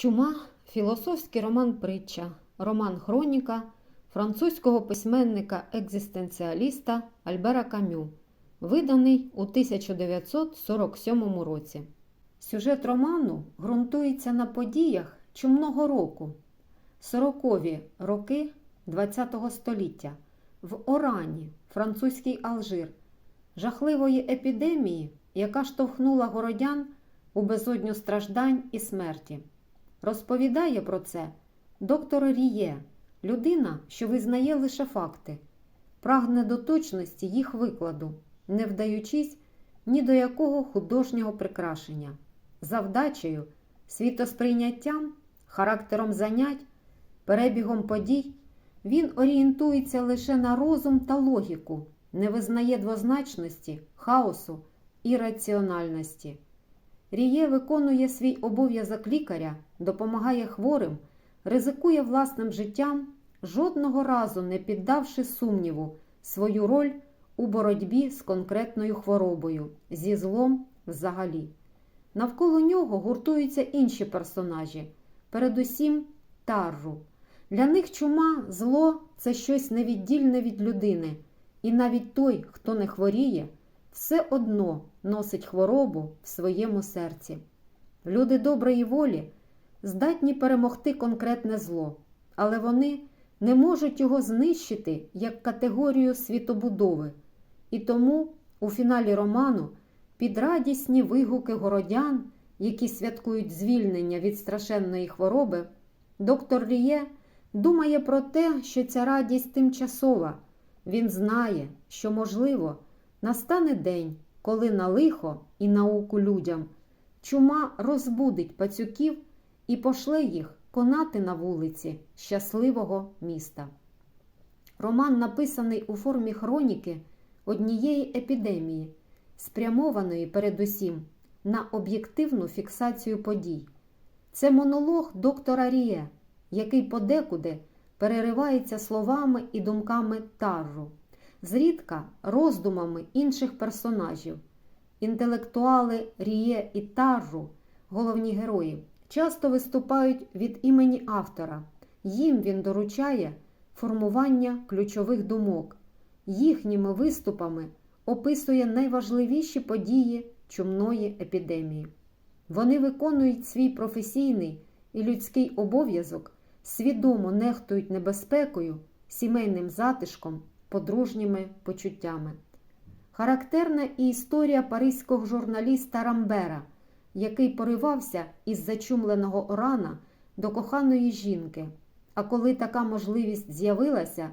Чума філософський роман Притча, роман Хроніка французького письменника-екзистенціаліста Альбера Камю, виданий у 1947 році. Сюжет роману ґрунтується на подіях чумного року, сорокові роки ХХ століття в Орані, французький Алжир, жахливої епідемії, яка штовхнула городян у безодню страждань і смерті. Розповідає про це доктор Ріє, людина, що визнає лише факти, прагне до точності їх викладу, не вдаючись ні до якого художнього прикрашення, завдачею, світосприйняттям, характером занять, перебігом подій. Він орієнтується лише на розум та логіку, не визнає двозначності, хаосу і раціональності. Ріє виконує свій обов'язок лікаря, допомагає хворим, ризикує власним життям, жодного разу не піддавши сумніву свою роль у боротьбі з конкретною хворобою, зі злом взагалі. Навколо нього гуртуються інші персонажі, передусім тарру. Для них чума, зло це щось невіддільне від людини, і навіть той, хто не хворіє, все одно носить хворобу в своєму серці. Люди доброї волі здатні перемогти конкретне зло, але вони не можуть його знищити як категорію світобудови. І тому у фіналі роману під радісні вигуки городян, які святкують звільнення від страшенної хвороби, доктор Ріє думає про те, що ця радість тимчасова. Він знає, що, можливо, настане день, коли на лихо і науку людям чума розбудить пацюків і пошле їх конати на вулиці щасливого міста. Роман написаний у формі хроніки однієї епідемії, спрямованої передусім на об'єктивну фіксацію подій. Це монолог доктора Ріє, який подекуди переривається словами і думками Тарру, зрідка роздумами інших персонажів. Інтелектуали Ріє і Тарру, головні герої, часто виступають від імені автора. Їм він доручає формування ключових думок. Їхніми виступами описує найважливіші події чумної епідемії. Вони виконують свій професійний і людський обов'язок, свідомо нехтують небезпекою, сімейним затишком, подружніми почуттями. Характерна і історія паризького журналіста Рамбера, який поривався із зачумленого Орана до коханої жінки, а коли така можливість з'явилася,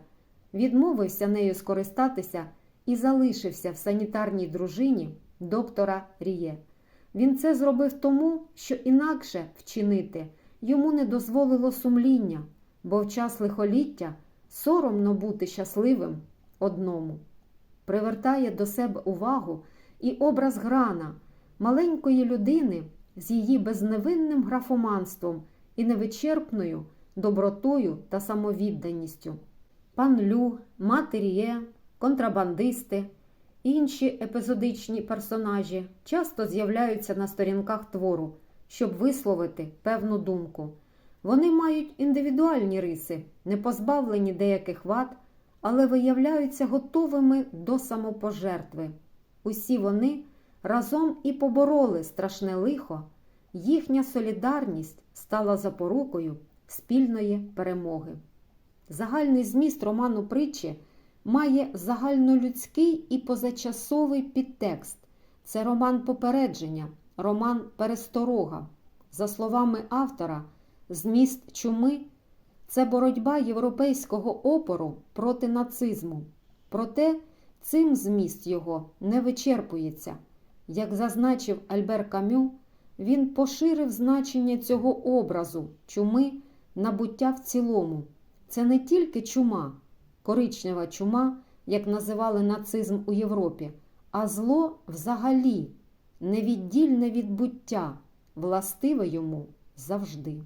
відмовився нею скористатися і залишився в санітарній дружині доктора Ріє. Він це зробив тому, що інакше вчинити йому не дозволило сумління, бо в час лихоліття соромно бути щасливим одному. Привертає до себе увагу і образ грана, маленької людини з її безневинним графоманством і невичерпною добротою та самовідданістю. Пан Лю, Матеріє, контрабандисти, інші епізодичні персонажі часто з'являються на сторінках твору, щоб висловити певну думку. Вони мають індивідуальні риси, не позбавлені деяких вад, але виявляються готовими до самопожертви. Усі вони разом і побороли страшне лихо, їхня солідарність стала запорукою спільної перемоги. Загальний зміст роману притчі має загальнолюдський і позачасовий підтекст. Це роман попередження, роман пересторога. За словами автора, зміст чуми це боротьба європейського опору проти нацизму. Проте цим зміст його не вичерпується. Як зазначив Альбер Камю, він поширив значення цього образу чуми на буття в цілому. Це не тільки чума, коричнева чума, як називали нацизм у Європі, а зло взагалі невіддільне від буття, властиве йому завжди.